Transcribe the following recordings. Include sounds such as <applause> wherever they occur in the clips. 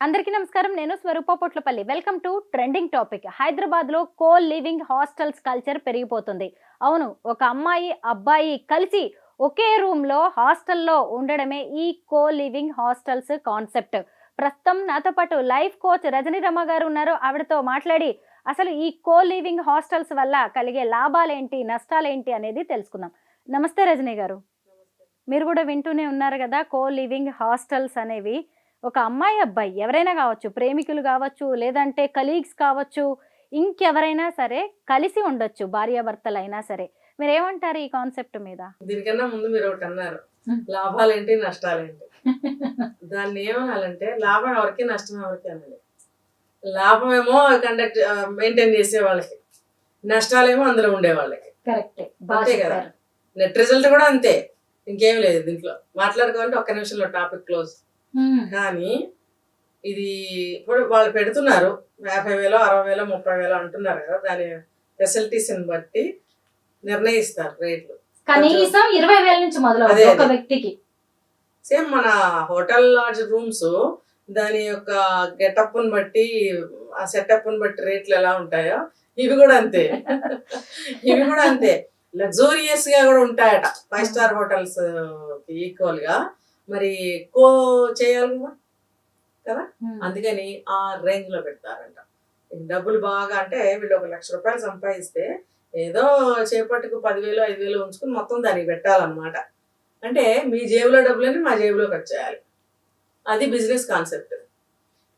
అందరికీ నమస్కారం. నేను Swarupa Potlapalli. Welcome to trending topic హైదరాబాద్లో కో లివింగ్ హాస్టల్స్ కల్చర్ పెరిగిపోతుంది. అవును ఒక అమ్మాయి అబ్బాయి కలిసి ఒకే రూమ్లో హాస్టల్లో ఉండడమే ఈ కో లివింగ్ హాస్టల్స్ కాన్సెప్ట్ ప్రస్తుతం నాతో పాటు లైఫ్ కోచ్ రజనీ రమ గారు ఉన్నారు. ఆవిడతో మాట్లాడి అసలు ఈ కో లివింగ్ హాస్టల్స్ వల్ల కలిగే లాభాలేంటి నష్టాలేంటి అనేది తెలుసుకుందాం. నమస్తే రజనీ గారు. మీరు కూడా వింటూనే ఉన్నారు కదా కో లివింగ్ హాస్టల్స్ అనేవి. ఒక అమ్మాయి అబ్బాయి ఎవరైనా కావచ్చు ప్రేమికులు కావచ్చు లేదంటే కలీగ్స్ కావచ్చు ఇంకెవరైనా సరే కలిసి ఉండొచ్చు భార్యాభర్తలు అయినా సరే. మీరు ఏమంటారు ఈ కాన్సెప్ట్ మీద? దీనికన్నా ముందు మీరు ఒకటి అన్నారు. లాభాలేంటి నష్టాలేంటి? దాన్ని ఏమనాలంటే లాభం ఎవరికి నష్టం ఎవరికి అనాలి లాభమేమో కండక్ట్ మెయింటైన్ చేసే వాళ్ళకి నష్టాలేమో అందులో ఉండే వాళ్ళకి. కరెక్ట్ అంతే కదా. నెట్ రిజల్ట్ కూడా అంతే ఇంకేం లేదు దీంట్లో. మాట్లాడుకోవాలంటే ఒక్క నిమిషంలో టాపిక్ క్లోజ్ కానీ ఇది ఇప్పుడు వాళ్ళు పెడుతున్నారు. యాభై వేలు అరవై వేలు ముప్పై వేలు అంటున్నారు కదా దాని ఫెసిలిటీస్ని బట్టి నిర్ణయిస్తారు రేట్లు. కనీసం ఇరవై వేల నుంచి మొదలు ఒక. వ్యక్తికి. సేమ్ మన హోటల్ లాడ్జ్ రూమ్స్ దాని యొక్క గెటప్ బట్టి ఆ సెటప్ బట్టి రేట్లు ఎలా ఉంటాయో ఇవి కూడా అంతే. ఇవి కూడా అంతే. <laughs> లగ్జూరియస్గా కూడా ఉంటాయట. ఫైవ్ స్టార్ హోటల్స్ ఈక్వల్గా మరి కో చేయాలి కదా? అందుకని ఆ రేంజ్లో పెడతారంట. డబ్బులు బాగా అంటే వీళ్ళు ఒక లక్ష రూపాయలు సంపాదిస్తే ఏదో చేపట్టుకు పదివేలు ఐదు వేలు ఉంచుకుని మొత్తం దానికి పెట్టాలన్నమాట. అంటే మీ జేబులో డబ్బులని మా జేబులోకి వచ్చేయాలి అది బిజినెస్ కాన్సెప్ట్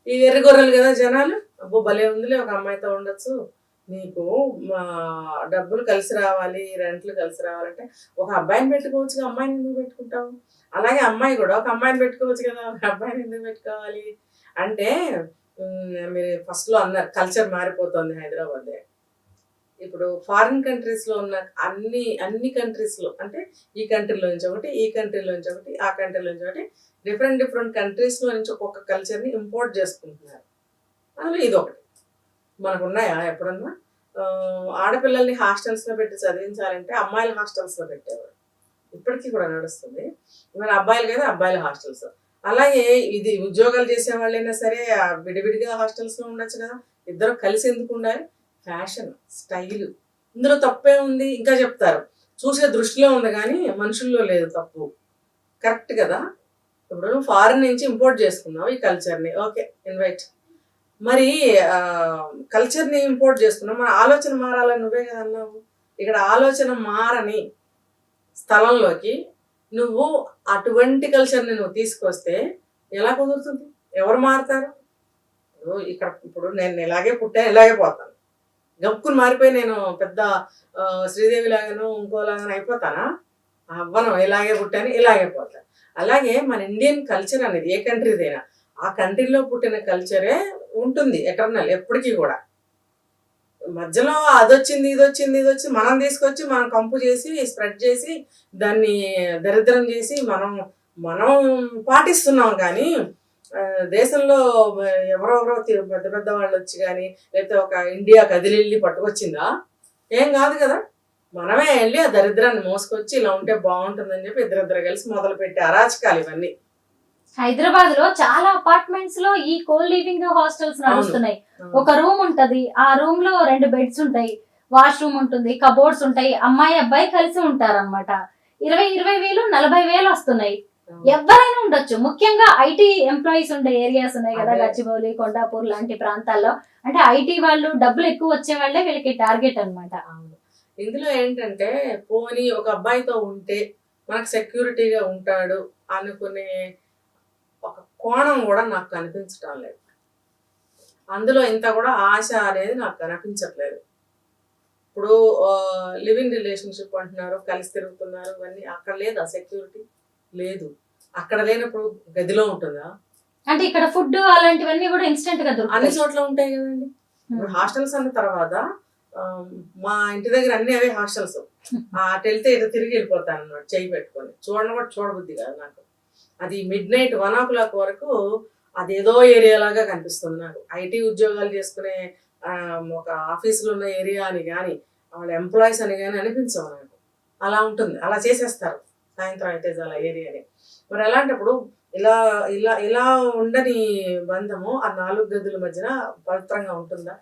ఈ ఎర్రి గొర్రెలు కదా జనాలు? అబ్బో భలే ఉందిలే ఒక అమ్మాయితో ఉండొచ్చు. నీకు మా డబ్బులు కలిసి రావాలి రెంట్లు కలిసి రావాలంటే ఒక అబ్బాయిని పెట్టుకోవచ్చు అమ్మాయిని ఎందుకు పెట్టుకుంటావు? అలాగే అమ్మాయి కూడా ఒక అమ్మాయిని పెట్టుకోవచ్చు కదా ఒక అబ్బాయిని ఎందుకు పెట్టుకోవాలి? అంటే మీరు ఫస్ట్లో అన్నారు కల్చర్ మారిపోతుంది హైదరాబాద్ ఇప్పుడు ఫారిన్ కంట్రీస్లో ఉన్న అన్ని అన్ని కంట్రీస్లో అంటే ఈ కంట్రీలో నుంచి ఒకటి ఈ కంట్రీలో నుంచి ఒకటి ఆ కంట్రీలో నుంచి ఒకటి డిఫరెంట్ డిఫరెంట్ కంట్రీస్లో నుంచి ఒక్కొక్క కల్చర్ని ఇంపోర్ట్ చేసుకుంటున్నారు. అందులో ఇది ఒకటి. మనకు ఉన్నాయా ఎప్పుడన్నా ఆడపిల్లల్ని హాస్టల్స్లో పెట్టి చదివించాలంటే అమ్మాయిల హాస్టల్స్లో పెట్టేవారు. ఇప్పటికీ కూడా నడుస్తుంది. మరి అబ్బాయిలు కదా అబ్బాయిల హాస్టల్స్. అలాగే ఇది ఉద్యోగాలు చేసే వాళ్ళైనా సరే విడివిడిగా హాస్టల్స్లో ఉండొచ్చు కదా. ఇద్దరు కలిసి ఎందుకు ఉండాలి? Fashion style. ఇందులో తప్పే ఉంది ఇంకా చెప్తారు. చూసే దృష్టిలో ఉంది కానీ మనుషుల్లో లేదు తప్పు. కరెక్ట్ కదా? ఇప్పుడు నువ్వు ఫారెన్ నుంచి ఇంపోర్ట్ చేసుకున్నావు ఈ కల్చర్ని. Okay invite. మరి కల్చర్ని ఇంపోర్ట్ చేసుకున్నావు మన ఆలోచన మారాలని నువ్వే కదా అన్నావు. ఇక్కడ ఆలోచన మారని స్థలంలోకి నువ్వు అటువంటి కల్చర్ని నువ్వు తీసుకొస్తే ఎలా కుదురుతుంది? ఎవరు మారుతారు? ఇక్కడ ఇప్పుడు నేను ఇలాగే పుట్టాను ఇలాగే పోతాను. గప్పుకుని మారిపోయి నేను పెద్ద శ్రీదేవి లాగాను ఇంకోలాగాను అయిపోతానా? అవ్వను ఇలాగే పుట్టాను ఇలాగే పోతాను అలాగే మన ఇండియన్ కల్చర్ అనేది ఏ కంట్రీదైనా ఆ కంట్రీలో పుట్టిన కల్చరే ఉంటుంది ఎటర్నల్ ఎప్పటికీ కూడా. మధ్యలో అది వచ్చింది ఇది వచ్చింది ఇది మనం తీసుకొచ్చి మనం కంపు చేసి స్ప్రెడ్ చేసి దాన్ని దరిద్రం చేసి మనం మనం పాటిస్తున్నాం కానీ దేశంలో ఎవరెవరో పెద్ద పెద్ద వాళ్ళు వచ్చి కానీ లేకపోతే ఒక ఇండియా కదిలిల్లి పట్టుకొచ్చిందా? ఏం కాదు కదా. మనమే వెళ్ళి ఆ దరిద్రాన్ని మోసుకొచ్చి ఇలా ఉంటే బాగుంటుందని చెప్పి ఇద్దరిద్దరు కలిసి మొదలు పెట్టి అరాచకాలు ఇవన్నీ. హైదరాబాద్లో చాలా అపార్ట్మెంట్స్లో ఈ కో లివింగ్ హాస్టల్స్ నడుస్తున్నాయి. ఒక రూమ్ ఉంటది. ఆ రూమ్లో రెండు బెడ్స్ ఉంటాయి. వాష్రూమ్ ఉంటుంది కబోర్డ్స్ ఉంటాయి. అమ్మాయి అబ్బాయి కలిసి ఉంటారు అనమాట ఇరవై ఇరవై వేలు నలభై వేలు వస్తున్నాయి. ఎవరైనా ఉండొచ్చు. ముఖ్యంగా ఐటీ ఎంప్లాయీస్ ఉండే ఏరియాస్ ఉన్నాయి కదా. గచ్చిబౌలి కొండాపూర్ లాంటి ప్రాంతాల్లో. అంటే ఐటీ వాళ్ళు డబ్బులు ఎక్కువ వచ్చే వాళ్ళే వీళ్ళకి టార్గెట్ అన్నమాట. అవును. ఇందులో ఏంటంటే పోనీ ఒక అబ్బాయితో ఉంటే మనకు సెక్యూరిటీగా ఉంటాడు అనుకునే కోణం కూడా నాకు కనిపించడం లేదు. అందులో ఇంత కూడా ఆశ అనేది నాకు కనిపించట్లేదు. ఇప్పుడు లివింగ్ రిలేషన్షిప్ అంటున్నారు కలిసి తిరుగుతున్నారు ఇవన్నీ అక్కడ లేదా సెక్యూరిటీ లేదు. అక్కడ లేనప్పుడు గదిలో ఉంటుందా? అంటే ఇక్కడ ఫుడ్ అలాంటివన్నీ కూడా ఇన్స్టెంట్గా అన్ని చోట్ల ఉంటాయి కదండి. ఇప్పుడు హాస్టల్స్ అన్న తర్వాత మా ఇంటి దగ్గర అన్ని అవే హాస్టల్స్. అటు వెళ్తే ఇటు తిరిగి వెళ్ళిపోతాను అనమాట చేయి పెట్టుకొని. చూడడం కూడా చూడబుద్ధి కాదు నాకు. అది midnight one o'clock వరకు అదేదో ఏరియా లాగా కనిపిస్తుంది నాకు ఐటీ ఉద్యోగాలు చేసుకునే ఒక ఆఫీసులో ఉన్న ఏరియా అని కానీ వాళ్ళ ఎంప్లాయీస్ అని కానీ అనిపించవు నాకు. అలా ఉంటుంది. అలా చేసేస్తారు. సాయంత్రం అయితే చాలా ఏరియాని మరి అలాంటప్పుడు ఇలా ఇలా ఇలా ఉండని బంధము ఆ నాలుగు గదుల మధ్యన పవిత్రంగా ఉంటుందా?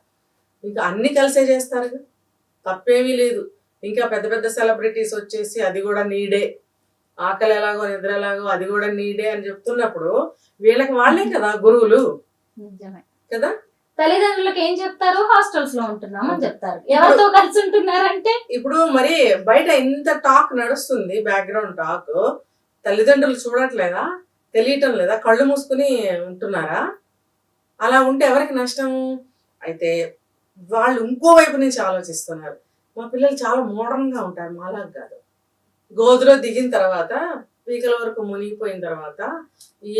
ఇంకా అన్ని కలిసే చేస్తారు తప్పేమీ లేదు. ఇంకా పెద్ద పెద్ద సెలబ్రిటీస్ వచ్చేసి అది కూడా నీడే. ఆకలి ఎలాగో నిద్ర ఎలాగో అది కూడా నీడే అని చెప్తున్నప్పుడు వీళ్ళకి వాళ్ళే కదా గురువులు. నిజమే. కదా? తల్లిదండ్రులకు ఏం చెప్తారు? హాస్టల్స్లో ఉంటున్నామని చెప్తారు. ఎవరితో కలిసి ఉంటున్నారంటే? ఇప్పుడు మరి బయట ఇంత టాక్ నడుస్తుంది బ్యాక్గ్రౌండ్ టాక్. తల్లిదండ్రులు చూడట్లేదా? తెలియటం లేదా? కళ్ళు మూసుకుని ఉంటున్నారా? అలా ఉంటే ఎవరికి నష్టం? అయితే వాళ్ళు ఇంకో వైపు నుంచి ఆలోచిస్తున్నారు. మా పిల్లలు చాలా మోడర్న్గా ఉంటారు మాలాగా కాదు. గోధులో దిగిన తర్వాత పీకల వరకు మునిగిపోయిన తర్వాత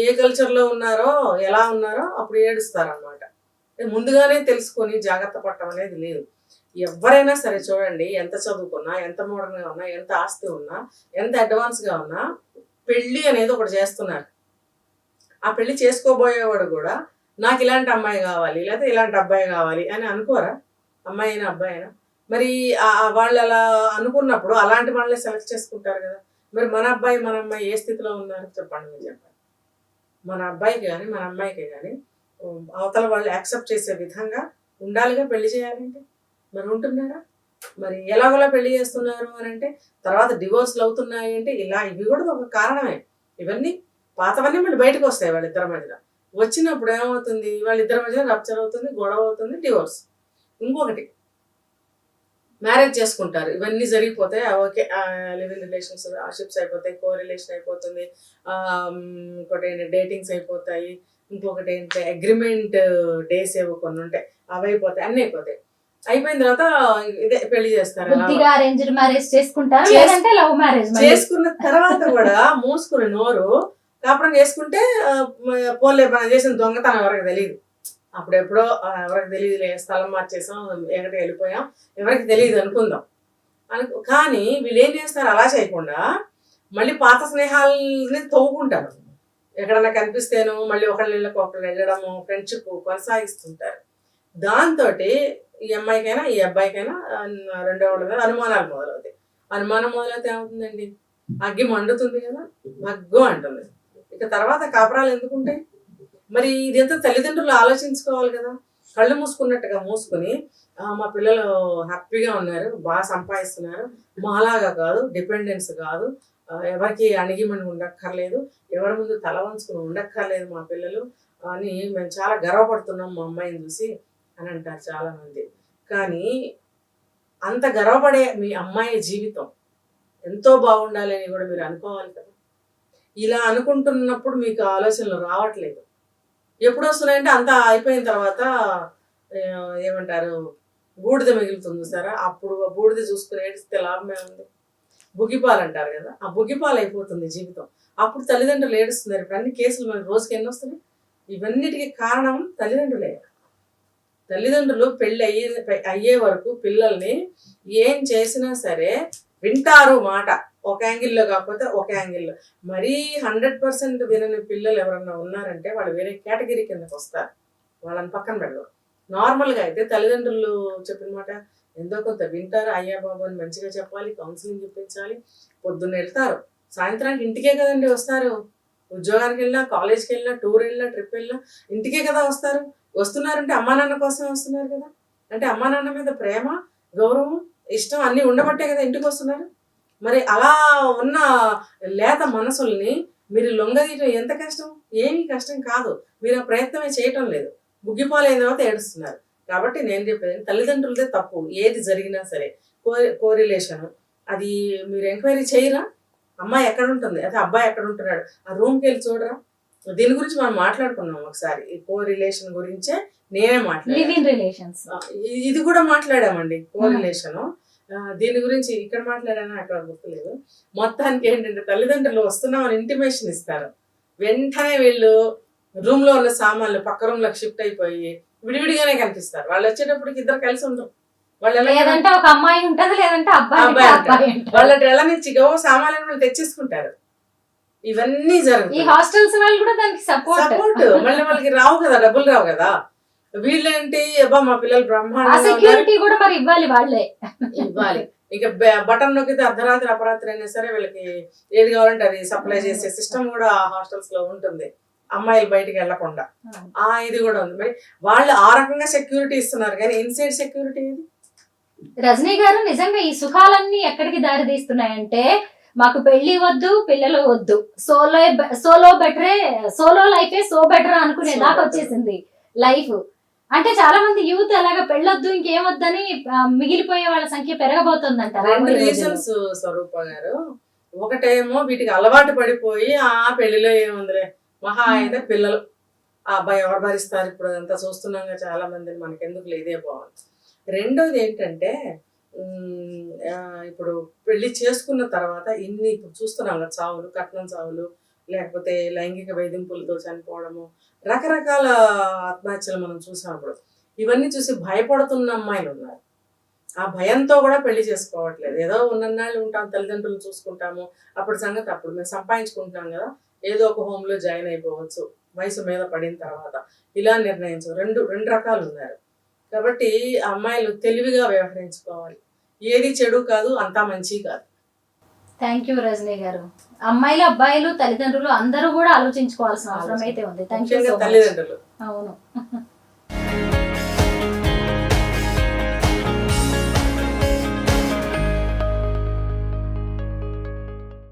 ఏ కల్చర్లో ఉన్నారో ఎలా ఉన్నారో అప్పుడు ఏడుస్తారనమాట ముందుగానే తెలుసుకొని జాగ్రత్త పడటం అనేది లేదు. ఎవరైనా సరే చూడండి ఎంత చదువుకున్నా ఎంత మోడర్న్గా ఉన్నా ఎంత ఆస్తి ఉన్నా ఎంత అడ్వాన్స్గా ఉన్నా పెళ్ళి అనేది ఒకటి చేస్తున్నారు. ఆ పెళ్ళి చేసుకోబోయేవాడు కూడా నాకు ఇలాంటి అమ్మాయి కావాలి లేదా ఇలాంటి అబ్బాయి కావాలి అని అనుకోరా? అమ్మాయి అయినా అబ్బాయి అయినా? మరి వాళ్ళు అలా అనుకున్నప్పుడు అలాంటి వాళ్ళే సెలెక్ట్ చేసుకుంటారు కదా. మరి మన అబ్బాయి మన అమ్మాయి ఏ స్థితిలో ఉన్నారు? చెప్పండి మీరు చెప్పండి. మన అబ్బాయికి కానీ మన అమ్మాయికి కానీ అవతల వాళ్ళు యాక్సెప్ట్ చేసే విధంగా ఉండాలిగా పెళ్ళి చేయాలంటే? మరి ఉంటున్నారా మరి ఎలాగోలా పెళ్ళి చేస్తున్నారు అని అంటే తర్వాత డివోర్స్లు అవుతున్నాయి అంటే ఇలా ఇవి కూడా ఒక కారణమే. ఇవన్నీ పాతవన్నీ మళ్ళీ బయటకు వస్తాయి వాళ్ళిద్దరి మధ్యన. వచ్చినప్పుడు ఏమవుతుంది? వాళ్ళిద్దరి మధ్య రప్చర్ అవుతుంది గొడవ అవుతుంది డివోర్స్ ఇంకొకటి మ్యారేజ్ చేసుకుంటారు. ఇవన్నీ జరిగిపోతాయి. Okay live in relationships అయిపోతాయి కో రిలేషన్ అయిపోతుంది ఇంకోటి ఏంటి డేటింగ్స్ అయిపోతాయి. ఇంకొకటి ఏంటి అగ్రిమెంట్ డేస్ ఏవో కొన్ని ఉంటాయి. అవి అయిపోతాయి అన్నీ అయిపోతాయి. అయిపోయిన తర్వాత ఇదే పెళ్ళి చేస్తారు. అలా. బుద్ధిగా అరేంజ్డ్ మ్యారేజ్ చేసుకుంటారు? చేస్- లేదంటే లవ్ మ్యారేజ్ చేసుకున్న తర్వాత కూడా మూసుకుని నోరు కాపురం చేసుకుంటే పోలే మనం చేసిన దొంగతనం ఎవరికి తెలియదు అప్పుడెప్పుడో ఎవరికి తెలియదు స్థలం మార్చేసాం ఎక్కడికి వెళ్ళిపోయాం ఎవరికి తెలియదు అనుకుందాం. అను కానీ వీళ్ళు ఏం చేస్తారు అలా చేయకుండా మళ్ళీ పాత స్నేహాలని తవ్వుకుంటారు. ఎక్కడన్నా కనిపిస్తేను మళ్ళీ ఒకళ్ళ ఇళ్ళకి ఒకళ్ళు వెళ్ళడము ఫ్రెండ్షిప్ కొనసాగిస్తుంటారు. దాంతో ఈ అమ్మాయికైనా ఈ అబ్బాయికైనా రెండో వాళ్ళ అనుమానాలు మొదలవుతాయి. అనుమానం మొదలైతే ఏమవుతుందండి? అగ్గి మండుతుంది కదా? మగ్గు అంటుంది. ఇక తర్వాత కాపురాలు ఎందుకు ఉంటాయి మరి ఇదంతా తల్లిదండ్రులు ఆలోచించుకోవాలి కదా. కళ్ళు మూసుకున్నట్టుగా మూసుకొని మా పిల్లలు హ్యాపీగా ఉన్నారు బాగా సంపాదిస్తున్నారు మాలాగా కాదు డిపెండెన్స్ కాదు ఎవరికి అణిగిమణి ఉండక్కర్లేదు ఎవరి ముందు తల వంచుకుని ఉండక్కర్లేదు మా పిల్లలు అని మేము చాలా గర్వపడుతున్నాం మా అమ్మాయిని చూసి అని అంటారు చాలామంది. కానీ అంత గర్వపడే మీ అమ్మాయి జీవితం ఎంతో బాగుండాలి అని కూడా మీరు అనుకోవాలి కదా. ఇలా అనుకుంటున్నప్పుడు మీకు ఆలోచనలు రావట్లేదు. ఎప్పుడు వస్తున్నాయంటే అంతా అయిపోయిన తర్వాత ఏమంటారు బూడిద మిగులుతుంది సరే అప్పుడు బూడిద చూసుకుని ఏడిస్తే లాభమే ఉంది. బుగిపాలు అంటారు కదా ఆ బుగిపాలు అయిపోతుంది జీవితం. అప్పుడు తల్లిదండ్రులు ఏడుస్తున్నారు. ఇప్పుడు అన్ని కేసులు మనకి రోజుకి ఎన్ని వస్తున్నాయి? ఇవన్నిటికీ కారణం తల్లిదండ్రులే. తల్లిదండ్రులు పెళ్ళి అయ్యే అయ్యే వరకు పిల్లల్ని ఏం చేసినా సరే వింటారు మాట. ఒక యాంగిల్లో కాకపోతే ఒక యాంగిల్లో మరీ హండ్రెడ్ పర్సెంట్ వినని పిల్లలు ఎవరన్నా ఉన్నారంటే వాళ్ళు వేరే కేటగిరీ కిందకి వస్తారు. వాళ్ళని పక్కన పెడతారు నార్మల్గా అయితే తల్లిదండ్రులు చెప్పిన మాట ఎంతో కొంత వింటారు అయ్యా బాబు అని మంచిగా చెప్పాలి కౌన్సిలింగ్ చెప్పించాలి పొద్దున్న వెళ్తారు. సాయంత్రానికి ఇంటికే కదండి వస్తారు. ఉద్యోగానికి వెళ్ళినా కాలేజ్కి వెళ్ళినా టూర్ వెళ్ళినా ట్రిప్ వెళ్ళినా ఇంటికే కదా వస్తారు. వస్తున్నారంటే అమ్మా నాన్న కోసం వస్తున్నారు కదా. అంటే అమ్మా నాన్న మీద ప్రేమ గౌరవం ఇష్టం అన్నీ ఉండబట్టే కదా ఇంటికి వస్తున్నారు. మరి అలా ఉన్న లేత మనసుల్ని మీరు లొంగదీయటం ఎంత కష్టం? ఏమీ కష్టం కాదు. మీరు ఆ ప్రయత్నమే చేయటం లేదు. ముగ్గిపాలైన తర్వాత ఏడుస్తున్నారు. కాబట్టి నేను చెప్పేది తల్లిదండ్రులదే తప్పు. ఏది జరిగినా సరే. Co correlation. అది మీరు ఎంక్వైరీ చేయరా? అమ్మాయి ఎక్కడ ఉంటుంది అదే అబ్బాయి ఎక్కడ ఉంటున్నాడు ఆ రూమ్కి వెళ్ళి చూడరా? దీని గురించి మనం మాట్లాడుకున్నాం ఒకసారి. కో రిలేషన్ గురించే నేనే మాట్లాడాను. ఇది కూడా మాట్లాడామండి. కోరిలేషన్. దీని గురించి ఇక్కడ మాట్లాడాను అక్కడ గుర్తులేదు. మొత్తానికి ఏంటంటే తల్లిదండ్రులు వస్తున్నామని ఇంటిమేషన్ ఇస్తారు. వెంటనే వీళ్ళు రూమ్లో ఉన్న సామాన్లు పక్క రూమ్లకు షిఫ్ట్ అయిపోయి విడివిడిగానే కనిపిస్తారు. వాళ్ళు వచ్చేటప్పటికి ఇద్దరు కలిసి ఉండరు. వాళ్ళు ఎలా లేదంటే ఒక అమ్మాయి ఉంటది లేదంటే అబ్బాయి అబ్బాయి. వాళ్ళ ఎలా నుంచి గో సామాన్లు వాళ్ళు తెచ్చేసుకుంటారు. ఇవన్నీ ఈ జరుగుతాయి హాస్టల్స్ వాళ్ళు కూడా దానికి సపోర్ట్ సపోర్ట్ మళ్ళీ వాళ్ళకి రావు కదా డబ్బులు రావు కదా. వీళ్ళేంటి? అబ్బా మా పిల్లలు ఉన్నారు. సెక్యూరిటీ కూడా మరి ఇవ్వాలి వాళ్ళే. ఇవ్వాలి. ఇక బటన్ నొక్కితే అర్ధరాత్రి అపరాత్రి అయినా సరే వీళ్ళకి ఏది కావాలంటే అది సప్లై చేసే సిస్టమ్ కూడా హాస్టల్స్లో ఉంటుంది. అమ్మాయిలు బయటికి వెళ్ళకుండా ఆ. ఇది కూడా ఉంది. మరి వాళ్ళు ఆ రకంగా సెక్యూరిటీ ఇస్తున్నారు. కానీ ఇన్సైడ్ సెక్యూరిటీ ఇది రజనీ గారు నిజంగా ఈ సుఖాలన్నీ ఎక్కడికి దారి తీస్తున్నాయంటే మాకు పెళ్ళి వద్దు పిల్లలు వద్దు. సోలో సోలో బెటరే సోలో లైఫే సో బెటర్ అనుకునే దాకా. వచ్చేసింది లైఫ్. అంటే చాలా మంది యూత్ అలాగా పెళ్ళొద్దు ఇంకేమొద్దని మిగిలిపోయే వాళ్ళ సంఖ్య పెరగబోతుందంట రెండు రాబోయే రోజుల్లో. రీజన్స్ స్వరూప గారు. ఒకటేమో వీటికి అలవాటు పడిపోయి ఆ పెళ్ళిలో ఏముందిలే మహా అయితే పిల్లలు. ఆ అబ్బాయి ఎవరు భరిస్తారు? ఇప్పుడు అదంతా చూస్తున్నాం చాలా మందిని మనకి ఎందుకు ఇదే బాగుంది. రెండోది ఏంటంటే ఇప్పుడు పెళ్ళి చేసుకున్న తర్వాత ఇన్ని ఇప్పుడు చూస్తున్నాం కదా చావులు కట్నం చావులు లేకపోతే లైంగిక వేధింపులతో చనిపోవడము రకరకాల ఆత్మహత్యలు మనం చూసినప్పుడు ఇవన్నీ చూసి భయపడుతున్న అమ్మాయిలు ఉన్నారు. ఆ భయంతో కూడా పెళ్ళి చేసుకోవట్లేదు. ఏదో ఉన్ననాళ్ళు ఉంటాం తల్లిదండ్రులు చూసుకుంటాము అప్పుడు సంగతి అప్పుడు మేము సంపాదించుకుంటున్నాం కదా ఏదో ఒక హోమ్లో జాయిన్ అయిపోవచ్చు వయసు మీద పడిన తర్వాత ఇలా నిర్ణయించు రెండు రెండు రకాలు ఉన్నారు. కాబట్టి అమ్మాయిలు తెలివిగా వ్యవహరించుకోవాలి. ఏది చెడు కాదు అంతా మంచి కాదు. థ్యాంక్ యూ రజనీ గారు. అమ్మాయిలు అబ్బాయిలు తల్లిదండ్రులు అందరూ కూడా ఆలోచించుకోవాల్సిన అవసరం అయితే ఉంది థ్యాంక్ యూ తల్లిదండ్రులు. అవును.